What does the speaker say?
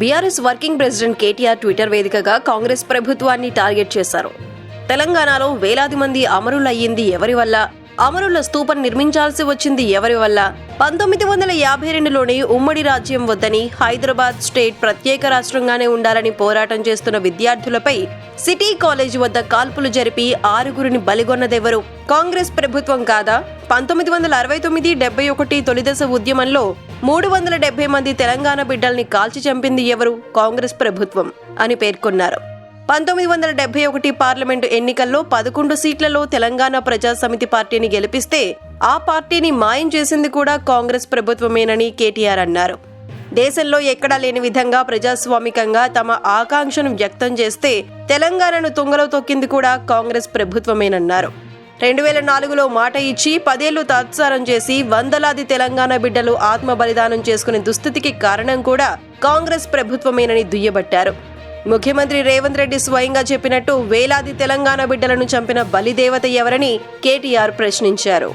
BRS working president KTR Twitter వేదికగా కాంగ్రెస్ ప్రభుత్వాన్ని target చేశారు. తెలంగాణలో వేలాది మంది అమరులయ్యింది ఎవరి వల్ల? అమరుల స్తూపం నిర్మించాల్సి వచ్చింది ఎవరి వల్ల? పంతొమ్మిది వందల యాభై రెండులోనే ఉమ్మడి రాజ్యం వద్దని హైదరాబాద్ స్టేట్ ప్రత్యేక రాష్ట్రంగానే ఉండాలని పోరాటం చేస్తున్న విద్యార్థులపై సిటీ కాలేజ్ వద్ద కాల్పులు జరిపి ఆరుగురిని బలిగొన్నదెవరు? కాంగ్రెస్ ప్రభుత్వం కాదా? పంతొమ్మిది వందల అరవై తొమ్మిది డెబ్బై ఒకటి తొలిదశ ఉద్యమంలో మూడు వందల డెబ్బై మంది తెలంగాణ బిడ్డల్ని కాల్చి చంపింది ఎవరు? కాంగ్రెస్ ప్రభుత్వం అని పేర్కొన్నారు. పంతొమ్మిది వందల డెబ్బై ఒకటి పార్లమెంటు ఎన్నికల్లో పదకొండు సీట్లలో తెలంగాణ ప్రజాసమితి పార్టీని గెలిపిస్తే ఆ పార్టీని మాయం చేసింది కూడా కాంగ్రెస్ ప్రభుత్వమేనని కేటీఆర్ అన్నారు. దేశంలో ఎక్కడా లేని విధంగా ప్రజాస్వామికంగా తమ ఆకాంక్షను వ్యక్తం చేస్తే తెలంగాణను తుంగలో తొక్కింది కూడా కాంగ్రెస్ ప్రభుత్వమేనన్నారు. రెండు వేల నాలుగులో మాట ఇచ్చి పదేళ్ళు తాత్సారం చేసి వందలాది తెలంగాణ బిడ్డలు ఆత్మ బలిదానం చేసుకునే దుస్థితికి కారణం కూడా కాంగ్రెస్ ప్రభుత్వమేనని దుయ్యబట్టారు. ముఖ్యమంత్రి రేవంత్ రెడ్డి స్వయంగా చెప్పినట్టు వేలాది తెలంగాణ బిడ్డలను చంపిన బలిదేవత ఎవరని కేటీఆర్ ప్రశ్నించారు.